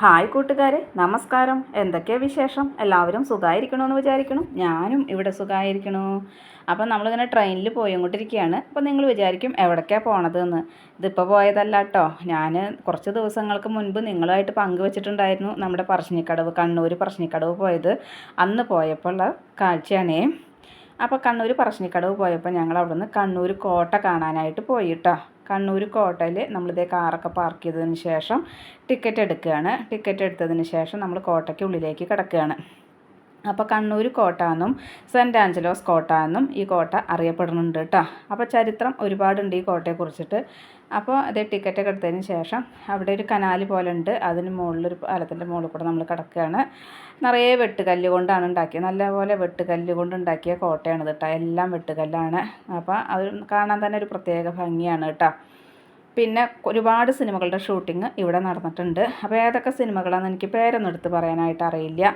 Hi കൂട്ടുകാരെ നമസ്കാരം. എന്തൊക്കെയാണ് വിശേഷം? എല്ലാവരും സുഖമായിരിക്കണമെന്ന് വിചാരിക്കണം. ഞാനും ഇവിടെ സുഖമായിരിക്കണു അപ്പം നമ്മളിങ്ങനെ ട്രെയിനിൽ പോയിക്കൊണ്ടിരിക്കുകയാണ് അപ്പം നിങ്ങൾ വിചാരിക്കും എവിടേക്കാണ് പോണതെന്ന്. ഇതിപ്പോൾ പോയതല്ല കേട്ടോ ഞാൻ കുറച്ച് ദിവസങ്ങൾക്ക് മുൻപ് നിങ്ങളുമായിട്ട് പങ്കുവച്ചിട്ടുണ്ടായിരുന്നു നമ്മുടെ പറശ്ശിനിക്കടവ് കണ്ണൂർ പറശ്ശിനിക്കടവ് പോയത്. അന്ന് പോയപ്പോൾ ഉള്ള കാഴ്ചയാണേ. അപ്പോൾ കണ്ണൂർ പറശ്ശിനിക്കടവ് പോയപ്പോൾ ഞങ്ങൾ അവിടുന്ന് കണ്ണൂർ കോട്ട കാണാനായിട്ട് പോയി കേട്ടോ കണ്ണൂർ കോട്ടയിൽ നമ്മളിതേ കാറൊക്കെ പാർക്ക് ചെയ്തതിന് ശേഷം ടിക്കറ്റ് എടുക്കുകയാണ്. ടിക്കറ്റ് എടുത്തതിന് ശേഷം നമ്മൾ കോട്ടയ്ക്ക് ഉള്ളിലേക്ക് കിടക്കുകയാണ്. അപ്പോൾ കണ്ണൂർ കോട്ട എന്നും സെന്റ് ആഞ്ചലോസ് കോട്ട എന്നും ഈ കോട്ട അറിയപ്പെടുന്നുണ്ട് കേട്ടോ. അപ്പോൾ ചരിത്രം ഒരുപാടുണ്ട് ഈ കോട്ടയെക്കുറിച്ചിട്ട്. അപ്പോൾ അതേ ടിക്കറ്റൊക്കെ എടുത്തതിന് ശേഷം അവിടെ ഒരു കനാൽ പോലെ ഉണ്ട്. അതിന് മുകളിലൊരു പാലത്തിന്റെ മുകളിൽ കൂടെ നമ്മൾ കിടക്കുകയാണ്. നിറയെ വെട്ടുകല്ല് കൊണ്ടാണ് ഉണ്ടാക്കിയത്. നല്ലപോലെ വെട്ടുകല്ല് കൊണ്ട് ഉണ്ടാക്കിയ കോട്ടയാണ് കേട്ടോ. എല്ലാം വെട്ടുകല്ലാണ്. അപ്പോൾ അത് കാണാൻ തന്നെ ഒരു പ്രത്യേക ഭംഗിയാണ് കേട്ടോ. പിന്നെ ഒരുപാട് സിനിമകളുടെ ഷൂട്ടിങ് ഇവിടെ നടന്നിട്ടുണ്ട്. അപ്പോൾ ഏതൊക്കെ സിനിമകളാണെന്ന് എനിക്ക് പേരൊന്നും എടുത്ത് പറയാനായിട്ട് അറിയില്ല.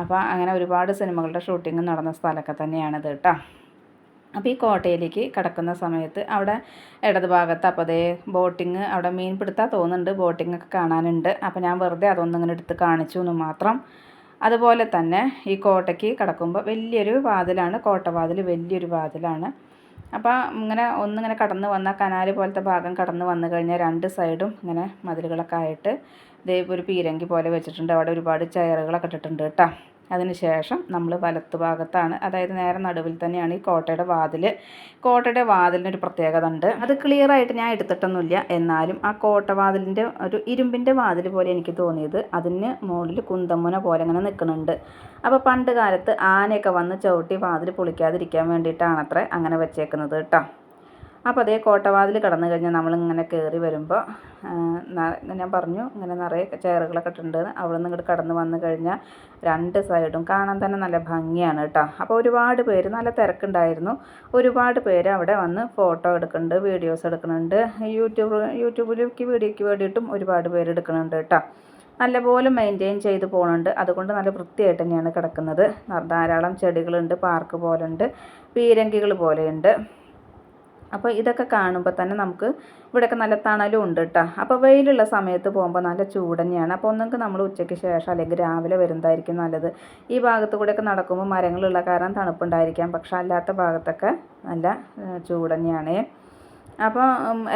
അപ്പോൾ അങ്ങനെ ഒരുപാട് സിനിമകളുടെ ഷൂട്ടിങ് നടന്ന സ്ഥലമൊക്കെ തന്നെയാണിത് കേട്ടോ. അപ്പോൾ ഈ കോട്ടയിലേക്ക് കിടക്കുന്ന സമയത്ത് അവിടെ ഇടത് ഭാഗത്ത് അപ്പോൾ അതേ ബോട്ടിങ് അവിടെ മീൻ പിടുത്താൻ തോന്നുന്നുണ്ട്. ബോട്ടിംഗ് ഒക്കെ കാണാനുണ്ട്. അപ്പോൾ ഞാൻ വെറുതെ അതൊന്നും ഇങ്ങനെ എടുത്ത് കാണിച്ചു എന്ന് മാത്രം. അതുപോലെ തന്നെ ഈ കോട്ടയ്ക്ക് കിടക്കുമ്പോൾ വലിയൊരു വാതിലാണ്. കോട്ടവാതിൽ വലിയൊരു വാതിലാണ്. അപ്പോൾ ഇങ്ങനെ ഒന്നിങ്ങനെ കടന്ന് വന്ന കനാല് പോലത്തെ ഭാഗം കടന്ന് വന്നു കഴിഞ്ഞാൽ രണ്ട് സൈഡും ഇങ്ങനെ മതിലുകളൊക്കെ ആയിട്ട് ഇതേ ഒരു പീരങ്കി പോലെ വെച്ചിട്ടുണ്ട്. അവിടെ ഒരുപാട് ചെയറുകളൊക്കെ ഇട്ടിട്ടുണ്ട് കേട്ടോ. അതിനുശേഷം നമ്മൾ വലത്ത് ഭാഗത്താണ്. അതായത് നേരെ നടുവിൽ തന്നെയാണ് ഈ കോട്ടയുടെ വാതിൽ കോട്ടയുടെ വാതിലിനൊരു പ്രത്യേകത ഉണ്ട്. അത് ക്ലിയർ ആയിട്ട് ഞാൻ എടുത്തിട്ടൊന്നുമില്ല. എന്നാലും ആ കോട്ടവാതിലിന്റെ ഒരു ഇരുമ്പിന്റെ വാതിൽ പോലെ എനിക്ക് തോന്നിയത്. അതിന് മുകളിൽ കുന്തമുന പോലെ അങ്ങനെ നിൽക്കുന്നുണ്ട്. അപ്പോൾ പണ്ട് കാലത്ത് ആനയൊക്കെ വന്ന് ചവിട്ടി വാതിൽ പൊളിക്കാതിരിക്കാൻ വേണ്ടിയിട്ടാണത്രേ അങ്ങനെ വെച്ചേക്കുന്നത് കേട്ടോ. അപ്പോൾ അതേ കോട്ടവാതിൽ കടന്നു കഴിഞ്ഞാൽ നമ്മളിങ്ങനെ കയറി വരുമ്പോൾ ഞാൻ പറഞ്ഞു ഇങ്ങനെ നിറയെ ചെയറുകളൊക്കെ ഇട്ടുണ്ട് അവിടെ നിന്ന് ഇങ്ങോട്ട് കടന്ന് വന്നു കഴിഞ്ഞാൽ രണ്ട് സൈഡും കാണാൻ തന്നെ നല്ല ഭംഗിയാണ് കേട്ടോ. അപ്പോൾ ഒരുപാട് പേര് നല്ല തിരക്കുണ്ടായിരുന്നു. ഒരുപാട് പേര് അവിടെ വന്ന് ഫോട്ടോ എടുക്കുന്നുണ്ട് വീഡിയോസ് എടുക്കുന്നുണ്ട്. യൂട്യൂബ് യൂട്യൂബിലേക്ക് വീഡിയോയ്ക്ക് വേണ്ടിയിട്ടും ഒരുപാട് പേര് എടുക്കുന്നുണ്ട് കേട്ടോ. നല്ലപോലെ മെയിന്റെയിൻ ചെയ്ത് പോകുന്നുണ്ട് അതുകൊണ്ട് നല്ല വൃത്തിയായിട്ട് തന്നെയാണ് കിടക്കുന്നത്. ധാരാളം ചെടികളുണ്ട് പാർക്ക് പോലുണ്ട് പീരങ്കികൾ പോലെയുണ്ട്. അപ്പോൾ ഇതൊക്കെ കാണുമ്പോൾ തന്നെ നമുക്ക് ഇവിടെയൊക്കെ നല്ല തണലും ഉണ്ട് കേട്ടോ അപ്പോൾ വെയിലുള്ള സമയത്ത് പോകുമ്പോൾ നല്ല ചൂട് തന്നെയാണ്. അപ്പോൾ ഒന്നെങ്കിൽ നമ്മൾ ഉച്ചയ്ക്ക് ശേഷം അല്ലെങ്കിൽ രാവിലെ വരുന്നതായിരിക്കും നല്ലത്. ഈ ഭാഗത്ത് കൂടെയൊക്കെ നടക്കുമ്പോൾ മരങ്ങളുള്ള കാരണം തണുപ്പുണ്ടായിരിക്കാം. പക്ഷേ അല്ലാത്ത ഭാഗത്തൊക്കെ നല്ല ചൂട് തന്നെയാണ്. അപ്പോൾ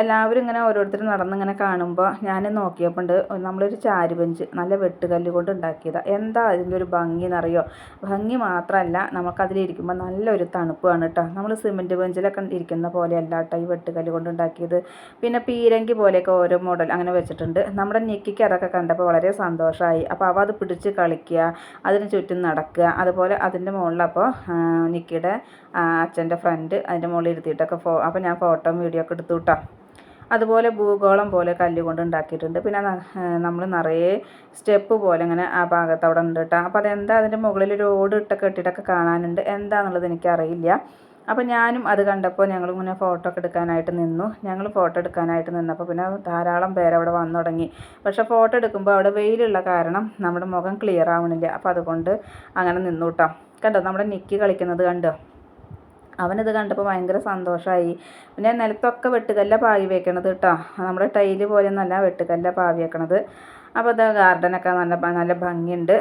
എല്ലാവരും ഇങ്ങനെ ഓരോരുത്തർ നടന്നിങ്ങനെ കാണുമ്പോൾ ഞാൻ നോക്കിയപ്പോൾ ഉണ്ട് നമ്മളൊരു ചാരു ബെഞ്ച് നല്ല വെട്ടുകല്ല് കൊണ്ട് ഉണ്ടാക്കിയതാണ് എന്താ അതിന്റെ ഒരു ഭംഗി എന്നറിയോ? ഭംഗി മാത്രമല്ല നമുക്കതിലിരിക്കുമ്പോൾ നല്ലൊരു തണുപ്പാണ് കേട്ടോ നമ്മൾ സിമെന്റ് ബെഞ്ചിലൊക്കെ ഇരിക്കുന്ന പോലെയല്ല കേട്ടോ ഈ വെട്ടുകല്ല് കൊണ്ട് ഉണ്ടാക്കിയത്. പിന്നെ പീരങ്കി പോലെയൊക്കെ ഓരോ മോഡൽ അങ്ങനെ വെച്ചിട്ടുണ്ട്. നമ്മുടെ ഞെക്കിക്ക് അതൊക്കെ കണ്ടപ്പോൾ വളരെ സന്തോഷമായി അപ്പോൾ അവ അത് പിടിച്ച് കളിക്കുക അതിന് ചുറ്റും നടക്കുക. അതുപോലെ അതിന്റെ മുകളിലപ്പോൾ നിക്കിയുടെ അച്ഛന്റെ ഫ്രണ്ട് അതിന്റെ മുകളിൽ ഇരുത്തിയിട്ടൊക്കെ ഫോ അപ്പോൾ ഞാൻ ഫോട്ടോ വീഡിയോ ഒക്കെ എടുത്തു കിട്ടാം അതുപോലെ ഭൂഗോളം പോലെ കല്ല് കൊണ്ട് ഉണ്ടാക്കിയിട്ടുണ്ട്. പിന്നെ നമ്മൾ നിറയെ സ്റ്റെപ്പ് പോലെ ഇങ്ങനെ ആ ഭാഗത്ത് അവിടെ ഉണ്ട് കേട്ടോ അപ്പോൾ അതെന്താ? അതിന്റെ മുകളിൽ ഒരു ഓട് ഇട്ടൊക്കെ ഇട്ടിട്ടൊക്കെ കാണാനുണ്ട്. എന്താണെന്നുള്ളത് എനിക്കറിയില്ല. അപ്പോൾ ഞാനും അത് കണ്ടപ്പോൾ ഞങ്ങൾ ഇങ്ങനെ ഫോട്ടോ ഒക്കെ എടുക്കാനായിട്ട് നിന്നു. ഞങ്ങൾ ഫോട്ടോ എടുക്കാനായിട്ട് നിന്നപ്പോൾ പിന്നെ ധാരാളം അവിടെ വന്നു തുടങ്ങി. പക്ഷെ ഫോട്ടോ എടുക്കുമ്പോൾ അവിടെ വെയിലുള്ള കാരണം നമ്മുടെ മുഖം ക്ലിയർ ആവണില്ല. അപ്പോൾ അതുകൊണ്ട് അങ്ങനെ നിന്നു കേട്ടോ കണ്ടോ? നമ്മുടെ നിക്കി കളിക്കുന്നത് കണ്ടോ? അവനിത് കണ്ടപ്പോൾ ഭയങ്കര സന്തോഷമായി പിന്നെ നിലത്തൊക്കെ വെട്ടുകല്ല പാവി വെക്കണത് കേട്ടോ നമ്മുടെ ടൈൽ പോലെ നല്ല വെട്ടുകല്ല പാവി വെക്കണത്. അപ്പോൾ അത് ഗാർഡനൊക്കെ നല്ല നല്ല ഭംഗിയുണ്ട്.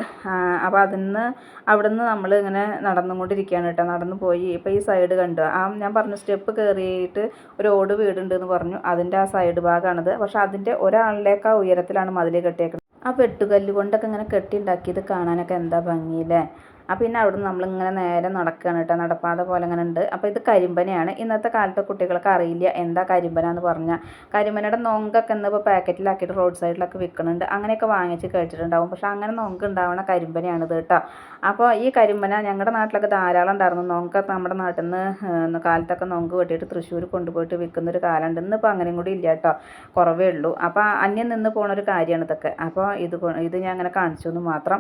അപ്പോൾ അതിൽ നിന്ന് അവിടെ നിന്ന് നമ്മൾ ഇങ്ങനെ നടന്നുകൊണ്ടിരിക്കുകയാണ് കേട്ടോ നടന്നു പോയി. ഇപ്പോൾ ഈ സൈഡ് കണ്ടു? ആ ഞാൻ പറഞ്ഞ സ്റ്റെപ്പ് കയറിയിട്ട് ഒരു ഓട് വീടുണ്ട് എന്ന് പറഞ്ഞു. അതിന്റെ ആ സൈഡ് ഭാഗമാണിത് പക്ഷേ അതിന്റെ ഒരാളിലേക്ക് ഉയരത്തിലാണ് മതിൽ കെട്ടിയേക്കുന്നത് ആ വെട്ടുകല്ല് കൊണ്ടൊക്കെ ഇങ്ങനെ കെട്ടി ഉണ്ടാക്കിയത് കാണാനൊക്കെ എന്താ ഭംഗിയില്ലേ? അപ്പോൾ പിന്നെ അവിടെ നിന്ന് നമ്മളിങ്ങനെ നേരെ നടക്കുകയാണ് കേട്ടോ. നടപ്പാത പോലെ അങ്ങനെ ഉണ്ട്. അപ്പോൾ ഇത് കരിമ്പനയാണ്. ഇന്നത്തെ കാലത്തെ കുട്ടികൾക്ക് അറിയില്ല എന്താ കരിമ്പന എന്ന് പറഞ്ഞാൽ. കരിമ്പനയുടെ നൊങ്കൊക്കെ ഇന്നിപ്പോൾ പാക്കറ്റിലാക്കിയിട്ട് റോഡ് സൈഡിലൊക്കെ വിൽക്കുന്നുണ്ട്. അങ്ങനെയൊക്കെ വാങ്ങിച്ച് കഴിച്ചിട്ടുണ്ടാവും. പക്ഷേ അങ്ങനെ നൊങ്ക് ഉണ്ടാവുന്ന കരിമ്പനയാണിത് കേട്ടോ. അപ്പോൾ ഈ കരിമ്പന ഞങ്ങളുടെ നാട്ടിലൊക്കെ ധാരാളം ഉണ്ടായിരുന്നു. നോങ്ക നമ്മുടെ നാട്ടിൽ നിന്ന് കാലത്തൊക്കെ നൊങ്ക് വെട്ടിയിട്ട് തൃശ്ശൂർ കൊണ്ടുപോയിട്ട് വിൽക്കുന്ന ഒരു കാലമുണ്ട്. ഇന്നിപ്പോൾ അങ്ങനെയും കൂടി ഇല്ല കേട്ടോ. കുറവേ ഉള്ളൂ. അപ്പോൾ അന്യം നിന്ന് പോണ ഒരു കാര്യമാണ് ഇതൊക്കെ. അപ്പോൾ ഇത് ഇത് ഞാൻ അങ്ങനെ കാണിച്ചു എന്ന് മാത്രം.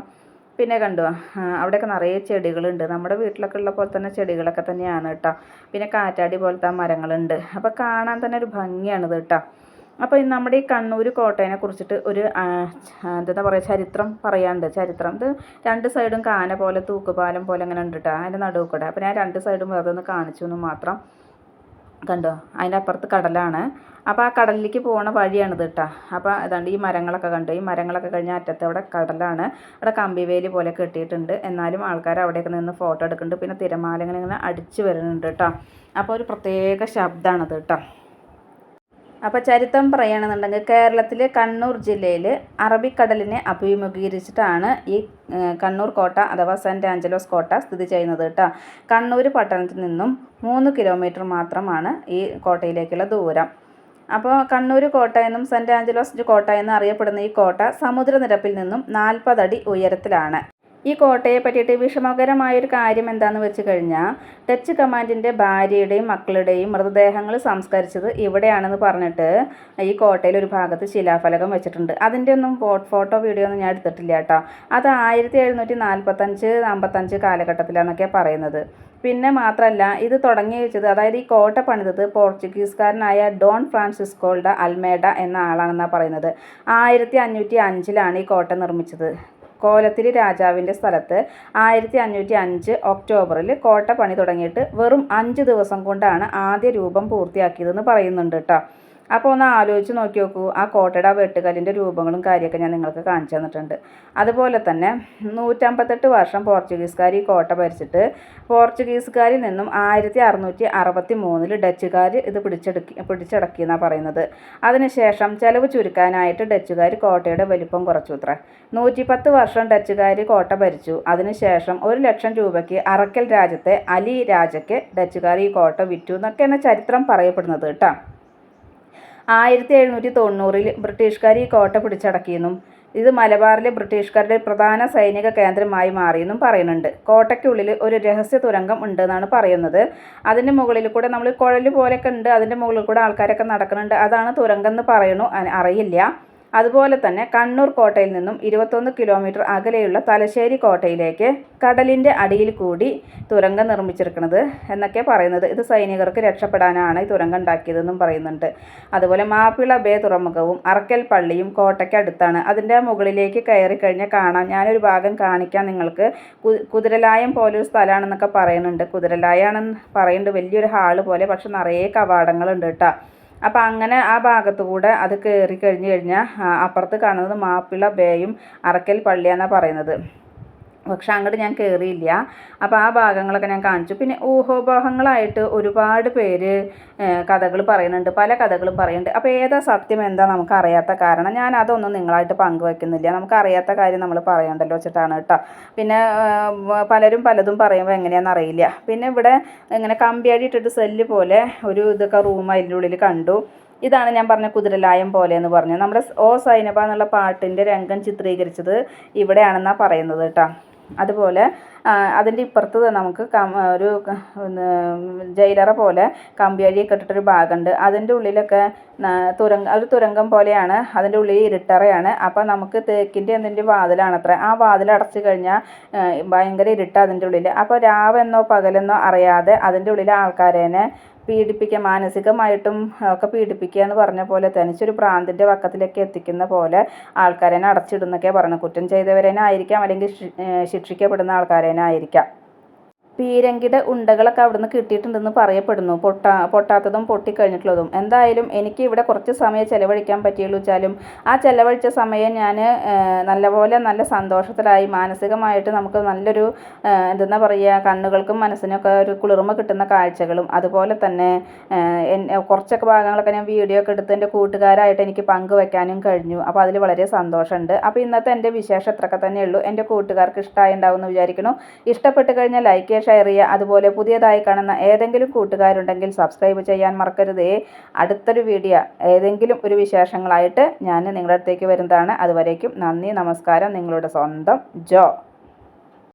പിന്നെ കണ്ടു അവിടെയൊക്കെ നിറയെ ചെടികളുണ്ട്. നമ്മുടെ വീട്ടിലൊക്കെ ഉള്ള പോലെ തന്നെ ചെടികളൊക്കെ തന്നെയാണ് കേട്ടോ. പിന്നെ കാറ്റാടി പോലത്തെ മരങ്ങളുണ്ട്. അപ്പോൾ കാണാൻ തന്നെ ഒരു ഭംഗിയാണിത് കേട്ടോ. അപ്പോൾ നമ്മുടെ ഈ കണ്ണൂർ കോട്ടയെ കുറിച്ചിട്ട് ഒരു എന്താ പറയുക ചരിത്രം പറയാണ്ട് ചരിത്രം ഇത് രണ്ട് സൈഡും കാന പോലെ തൂക്കുപാലം പോലെ അങ്ങനെ ഉണ്ട് കേട്ടോ അതിന്റെ നടുവ് കൂടെ അപ്പോൾ ഞാൻ രണ്ട് സൈഡും വെറുതെ ഒന്ന് കാണിച്ചു എന്ന് മാത്രം കണ്ടോ അതിന്റെ അപ്പുറത്ത് കടലാണ്. അപ്പോൾ ആ കടലിലേക്ക് പോകുന്ന വഴിയാണിത് കേട്ടോ അപ്പോൾ അതാണ്ട് ഈ മരങ്ങളൊക്കെ കണ്ടു? ഈ മരങ്ങളൊക്കെ കഴിഞ്ഞ അറ്റത്ത് അവിടെ കടലാണ്. അവിടെ കമ്പിവേലി പോലെ കെട്ടിയിട്ടുണ്ട്. എന്നാലും ആൾക്കാർ അവിടെയൊക്കെ നിന്ന് ഫോട്ടോ എടുക്കുന്നുണ്ട്. പിന്നെ തിരമാലകൾ ഇങ്ങനെ അടിച്ചു വരുന്നുണ്ട് കേട്ടോ അപ്പോൾ ഒരു പ്രത്യേക ശബ്ദമാണത് കേട്ടോ അപ്പോൾ ചരിത്രം പറയുകയാണെന്നുണ്ടെങ്കിൽ കേരളത്തിൽ കണ്ണൂർ ജില്ലയിൽ അറബിക്കടലിനെ അഭിമുഖീകരിച്ചിട്ടാണ് ഈ കണ്ണൂർ കോട്ട അഥവാ സെന്റ് ആഞ്ചലോസ് കോട്ട സ്ഥിതി ചെയ്യുന്നത് കേട്ടോ കണ്ണൂർ പട്ടണത്തിൽ നിന്നും മൂന്ന് കിലോമീറ്റർ മാത്രമാണ് ഈ കോട്ടയിലേക്കുള്ള ദൂരം. അപ്പോൾ കണ്ണൂർ കോട്ട എന്നും സെന്റ് ആഞ്ചലോസ് കോട്ട എന്നും അറിയപ്പെടുന്ന ഈ കോട്ട സമുദ്രനിരപ്പിൽ നിന്നും നാൽപ്പതടി ഉയരത്തിലാണ്. ഈ കോട്ടയെ പറ്റിയിട്ട് വിഷമകരമായൊരു കാര്യം എന്താണെന്ന് വെച്ച് കഴിഞ്ഞാൽ ഡച്ച് കമാൻഡിന്റെ ഭാര്യയുടെയും മക്കളുടെയും മൃതദേഹങ്ങൾ സംസ്കരിച്ചത് ഇവിടെയാണെന്ന് പറഞ്ഞിട്ട് ഈ കോട്ടയിൽ ഒരു ഭാഗത്ത് ശിലാഫലകം വെച്ചിട്ടുണ്ട്. അതിന്റെ ഒന്നും ഫോട്ടോ വീഡിയോ ഒന്നും ഞാൻ എടുത്തിട്ടില്ല കേട്ടോ. അത് ആയിരത്തി എഴുന്നൂറ്റി നാൽപ്പത്തഞ്ച് അമ്പത്തഞ്ച് കാലഘട്ടത്തിലാണെന്നൊക്കെയാണ് പറയുന്നത്. പിന്നെ മാത്രമല്ല ഇത് തുടങ്ങി വെച്ചത് അതായത് ഈ കോട്ട പണിതത് പോർച്ചുഗീസുകാരനായ ഡോൺ ഫ്രാൻസിസ്കോളുടെ അൽമേഡ എന്ന ആളാണെന്നാണ് പറയുന്നത്. ആയിരത്തി അഞ്ഞൂറ്റി അഞ്ചിലാണ് ഈ കോട്ട നിർമ്മിച്ചത്. കോലത്തിരി രാജാവിന്റെ സ്ഥലത്ത് ആയിരത്തി അഞ്ഞൂറ്റി അഞ്ച് ഒക്ടോബറിൽ കോട്ട പണി തുടങ്ങിയിട്ട് വെറും അഞ്ച് ദിവസം കൊണ്ടാണ് ആദ്യ രൂപം പൂർത്തിയാക്കിയതെന്ന് പറയുന്നുണ്ട് കേട്ടോ. അപ്പോൾ ഒന്ന് ആലോചിച്ച് നോക്കി നോക്കൂ. ആ കോട്ടയുടെ ആ വെട്ടുകല്ലിന്റെ രൂപങ്ങളും കാര്യമൊക്കെ ഞാൻ നിങ്ങൾക്ക് കാണിച്ചു തന്നിട്ടുണ്ട്. അതുപോലെ തന്നെ നൂറ്റമ്പത്തെട്ട് വർഷം പോർച്ചുഗീസുകാർ ഈ കോട്ട ഭരിച്ചിട്ട് പോർച്ചുഗീസുകാരിൽ നിന്നും ആയിരത്തി അറുന്നൂറ്റി അറുപത്തി മൂന്നിൽ ഡച്ചുകാർ ഇത് പിടിച്ചെടുക്കി പിടിച്ചടക്കി എന്നാണ് പറയുന്നത്. അതിനുശേഷം ചിലവ് ചുരുക്കാനായിട്ട് ഡച്ചുകാർ കോട്ടയുടെ വലിപ്പം കുറച്ചു അത്ര നൂറ്റിപ്പത്ത് വർഷം ഡച്ചുകാർ കോട്ട ഭരിച്ചു. അതിനുശേഷം ഒരു ലക്ഷം രൂപയ്ക്ക് അറക്കൽ രാജ്യത്തെ അലി രാജയ്ക്ക് ഡച്ചുകാർ ഈ കോട്ട വിറ്റു എന്നൊക്കെയാണ് ചരിത്രം പറയപ്പെടുന്നത് കേട്ടോ. ആയിരത്തി എഴുന്നൂറ്റി തൊണ്ണൂറിൽ ബ്രിട്ടീഷുകാർ ഈ കോട്ട പിടിച്ചടക്കിയെന്നും ഇത് മലബാറിലെ ബ്രിട്ടീഷുകാരുടെ പ്രധാന സൈനിക കേന്ദ്രമായി മാറിയെന്നും പറയുന്നുണ്ട്. കോട്ടയ്ക്കുള്ളിൽ ഒരു രഹസ്യ തുരങ്കം ഉണ്ടെന്നാണ് പറയുന്നത്. അതിന്റെ മുകളിൽ കൂടെ നമ്മൾ കുഴൽ പോലെയൊക്കെ ഉണ്ട് അതിന്റെ മുകളിൽ കൂടെ ആൾക്കാരൊക്കെ നടക്കുന്നുണ്ട്. അതാണ് തുരങ്കം എന്ന് പറയണു അറിയില്ല. അതുപോലെ തന്നെ കണ്ണൂർ കോട്ടയിൽ നിന്നും ഇരുപത്തൊന്ന് കിലോമീറ്റർ അകലെയുള്ള തലശ്ശേരി കോട്ടയിലേക്ക് കടലിന്റെ അടിയിൽ കൂടി തുരങ്കം നിർമ്മിച്ചിരിക്കുന്നത് എന്നൊക്കെ പറയുന്നത്. ഇത് സൈനികർക്ക് രക്ഷപ്പെടാനാണ് ഈ തുരങ്കം ഉണ്ടാക്കിയതെന്നും പറയുന്നുണ്ട്. അതുപോലെ മാപ്പിള ബേ തുറമുഖവും അറക്കൽ പള്ളിയും കോട്ടയ്ക്ക് അടുത്താണ്. അതിന്റെ മുകളിലേക്ക് കയറി കഴിഞ്ഞാൽ കാണാം. ഞാനൊരു ഭാഗം കാണിക്കാം നിങ്ങൾക്ക്. കുതിരലായം പോലൊരു സ്ഥലമാണെന്നൊക്കെ പറയുന്നുണ്ട്. കുതിരലായാണെന്ന് പറയുന്നുണ്ട്. വലിയൊരു ഹാൾ പോലെ പക്ഷെ നിറയെ കവാടങ്ങളുണ്ട് കേട്ടോ. അപ്പോൾ അങ്ങനെ ആ ഭാഗത്തു കൂടെ അത് കയറി കഴിഞ്ഞ് കഴിഞ്ഞാൽ അപ്പുറത്ത് കാണുന്നത് മാപ്പിള ബേയും അറക്കൽ പള്ളിയാണ് പറയുന്നത്. പക്ഷെ അങ്ങോട്ട് ഞാൻ കയറിയില്ല. അപ്പോൾ ആ ഭാഗങ്ങളൊക്കെ ഞാൻ കാണിച്ചു. പിന്നെ ഊഹോപോഹങ്ങളായിട്ട് ഒരുപാട് പേര് കഥകൾ പറയുന്നുണ്ട്. പല കഥകളും പറയുന്നുണ്ട്. അപ്പോൾ ഏതാ സത്യം എന്താ നമുക്ക് അറിയാത്ത കാരണം? ഞാൻ അതൊന്നും നിങ്ങളായിട്ട് പങ്കുവെക്കുന്നില്ല. നമുക്ക് അറിയാത്ത കാര്യം നമ്മൾ പറയണ്ടല്ലോ വെച്ചിട്ടാണ് കേട്ടോ. പിന്നെ പലരും പലതും പറയുമ്പോൾ എങ്ങനെയാണെന്ന് അറിയില്ല. പിന്നെ ഇവിടെ ഇങ്ങനെ കമ്പിയാടി ഇട്ടിട്ട് സെല്ല് പോലെ ഒരു ഇതൊക്കെ റൂം അതിന്റെ ഉള്ളിൽ കണ്ടു. ഇതാണ് ഞാൻ പറഞ്ഞ കുതിരലായം പോലെ എന്ന് പറഞ്ഞു. നമ്മുടെ ഓ സൈനബ എന്നുള്ള പാട്ടിന്റെ രംഗം ചിത്രീകരിച്ചത് ഇവിടെയാണെന്നാണ് പറയുന്നത് കേട്ടോ. അതുപോലെ അതിന്റെ ഇപ്പുറത്ത് നമുക്ക് ഒരു ജയിലറ പോലെ കമ്പിയഴിയൊക്കെ ഇട്ടിട്ടൊരു ഭാഗമുണ്ട്. അതിന്റെ ഉള്ളിലൊക്കെ തുരങ്ക ഒരു തുരങ്കം പോലെയാണ്. അതിന്റെ ഉള്ളിൽ ഇരുട്ടറയാണ്. അപ്പോൾ നമുക്ക് തേക്കിന്റെ എന്തിന്റെ വാതിലാണത്രേ. ആ വാതിൽ അടച്ചു കഴിഞ്ഞാൽ ഭയങ്കര ഇരുട്ടാണ് അതിന്റെ ഉള്ളിൽ. അപ്പോൾ രാവെന്നോ പകലെന്നോ അറിയാതെ അതിന്റെ ഉള്ളിലെ ആൾക്കാരേനെ പീഡിപ്പിക്കുക മാനസികമായിട്ടും ഒക്കെ പീഡിപ്പിക്കുക എന്ന് പറഞ്ഞ പോലെ തനിച്ചൊരു പ്രാന്തിന്റെ വക്കത്തിലേക്ക് എത്തിക്കുന്ന പോലെ ആൾക്കാരെ അടച്ചിടുന്നൊക്കെ പറഞ്ഞു കുറ്റം ചെയ്തവരേനായിരിക്കാം അല്ലെങ്കിൽ ശിക്ഷിക്കപ്പെടുന്ന ആൾക്കാരേനെ ആയിരിക്കാം. പീരങ്കിയുടെ ഉണ്ടകളൊക്കെ അവിടുന്ന് കിട്ടിയിട്ടുണ്ടെന്ന് പറയപ്പെടുന്നു. പൊട്ടാ പൊട്ടാത്തതും പൊട്ടിക്കഴിഞ്ഞിട്ടുള്ളതും. എന്തായാലും എനിക്ക് ഇവിടെ കുറച്ച് സമയം ചിലവഴിക്കാൻ പറ്റിയുള്ളൂ വെച്ചാലും ആ ചിലവഴിച്ച സമയം ഞാൻ നല്ലപോലെ നല്ല സന്തോഷത്തിലായി മാനസികമായിട്ട് നമുക്ക് നല്ലൊരു എന്തെന്നാ പറയുക കണ്ണുകൾക്കും മനസ്സിനൊക്കെ ഒരു കുളിർമ കിട്ടുന്ന കാഴ്ചകളും അതുപോലെ തന്നെ കുറച്ചൊക്കെ ഭാഗങ്ങളൊക്കെ ഞാൻ വീഡിയോ ഒക്കെ എടുത്ത് എന്റെ കൂട്ടുകാരായിട്ട് എനിക്ക് പങ്കുവെക്കാനും കഴിഞ്ഞു. അപ്പോൾ അതിൽ വളരെ സന്തോഷമുണ്ട്. അപ്പോൾ ഇന്നത്തെ എന്റെ വിശേഷം അത്രയൊക്കെ തന്നെയുള്ളൂ. എന്റെ കൂട്ടുകാർക്ക് ഇഷ്ടമായി ഉണ്ടാവും എന്ന് വിചാരിക്കുന്നു. ഇഷ്ടപ്പെട്ട് കഴിഞ്ഞാൽ ലൈക്ക് ഷെയർ ചെയ്യുക. അതുപോലെ പുതിയതായി കാണുന്ന ഏതെങ്കിലും കൂട്ടുകാരുണ്ടെങ്കിൽ സബ്സ്ക്രൈബ് ചെയ്യാൻ മറക്കരുതേ. അടുത്തൊരു വീഡിയോ ഏതെങ്കിലും ഒരു വിശേഷങ്ങളായിട്ട് ഞാൻ നിങ്ങളുടെ അടുത്തേക്ക് വരുന്നതാണ്. അതുവരേക്കും നന്ദി നമസ്കാരം. നിങ്ങളുടെ സ്വന്തം ജോ.